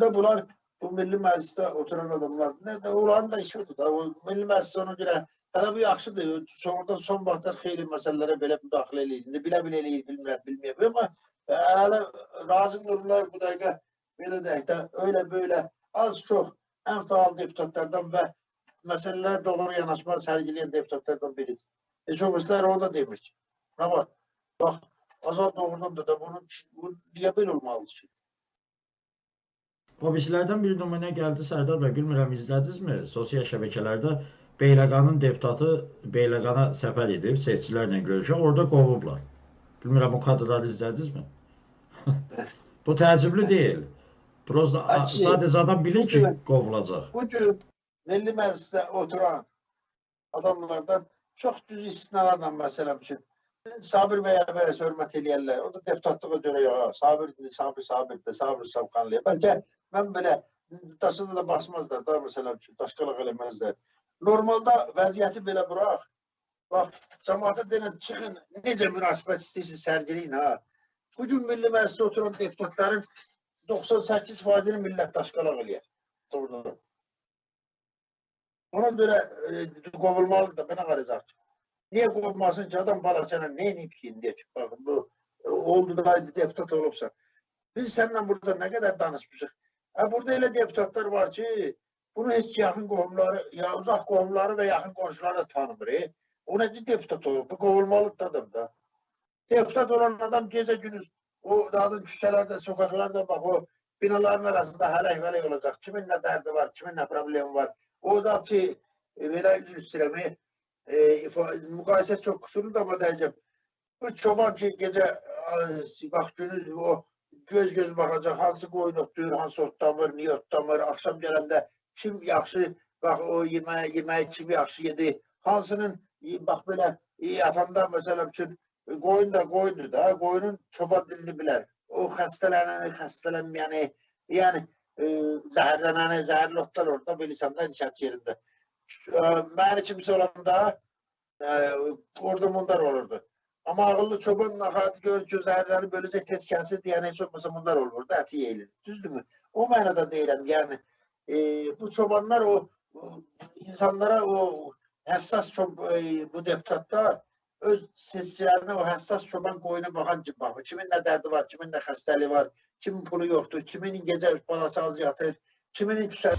ve bunlar bu Milli Məclisdə oturan adamlar ne de onların da işi odur da. O Milli Məclis ona görə hələ bu yaxşıdır. Sonradan son vaxtlar xeyli məsələlərə belə müdaxilə eləyir. İndi bilə-bilə eləyir, bilmirəm, bilməyəm. Amma e, hələ Razı Nurullah bu dəqiqə belə deyək də öyle böyle az çox ən faal deputatlardan və məsələlərə doğru yanaşma sərgiləyən deputatlardan biridir. Heç olmazsa o da demir ki. Ne var? Bak Azad doğrudan da, da bunu, bunu niye böyle olmalıdır ki? O bizlərdən bir nümunə gəldi Sərdar bəy, bilmirəm izlədinizmi? Sosial şəbəkələrdə Beyləqanın deputatı Beyləqana səfər edib, seçicilərlə görüşə, orada qovublar. Bilmirəm o kadrları izlədinizmi? Bu təəccüblü deyil. Prosta sadəcə adam bilir ki, qovulacaq. Bu gün Milli Məclisdə oturan adamlardan çox düz istisnalarla məsələn üçün Sabir bəyə belə hörmət eləyərlər. O da deputatlığa görə ya, Sabir, Sabir, Sabir də, Sabir. Bəlkə mən belə daşını da basmazlar da məsələn üçün, daşqalıq eləməzlər. Normalda vəziyyəti belə burax. Bax, cəmaata denən çıxın, necə münasibət istəyirsiniz sərgiləyin ha. Bu gün Milli Məclisdə oturan deputatların 98 faizini millət daşqalaq eləyər. Doğrudan. Ona göre e, kovulmalı da bana varacak. Niye kovulmasın ki adam balakçana ne inip ki diye çık bakın bu e, oldu da deputat olursa. Biz seninle burada ne kadar danışmışık. Ha burada öyle deputatlar var ki bunu hiç yakın qohumları, ya uzak qohumları ve yakın komşuları da tanımır. E. O necə deputat olur? Bu kovulmalı da adam da. Deputat olan adam gece gündüz o dağın küçelerde, sokaklarda bak o binaların arasında helek velek olacak. Kimin ne derdi var, kimin ne problemi var. O ki e, belə üzr istəyirəm. E, ifa- müqayisə çox kusurlu da ama diyeceğim. Bu çoban ki gece e, bak günü o göz göz bakacak hansı otlayır, hansı otlamır, niye otlamır, akşam gələndə kim yaxşı bak o yemeği, yemeği kim yaxşı yedi, hansının e, bak böyle e, yatanda mesela üçün e, koyun da koyundur da, koyunun çoban dilini bilər. O xəstələnəni, xəstələnməyəni, yəni e, zəhərlənəni, zəhərli otlar orada bilirsən də inşaat yerində. E, Mənim kimsə olanda e, orada mundar olurdu. Ama ağıllı çoban nakaat gör ki zəhərləri böylece tez kənsi deyən heç olmasa mundar olurdu, əti yeyilir. Düzdürmü? O mənada deyirəm, yəni e, bu çobanlar o, o insanlara o həssas çob, e, bu deputatlar öz seçkilərinə o həssas çoban qoyuna baxan kimi baxır. Kimin nə dərdi var, kimin nə xəstəliyi var, kimin pulu yoxdur, kimin gecə balası az yatır, kiminin küçə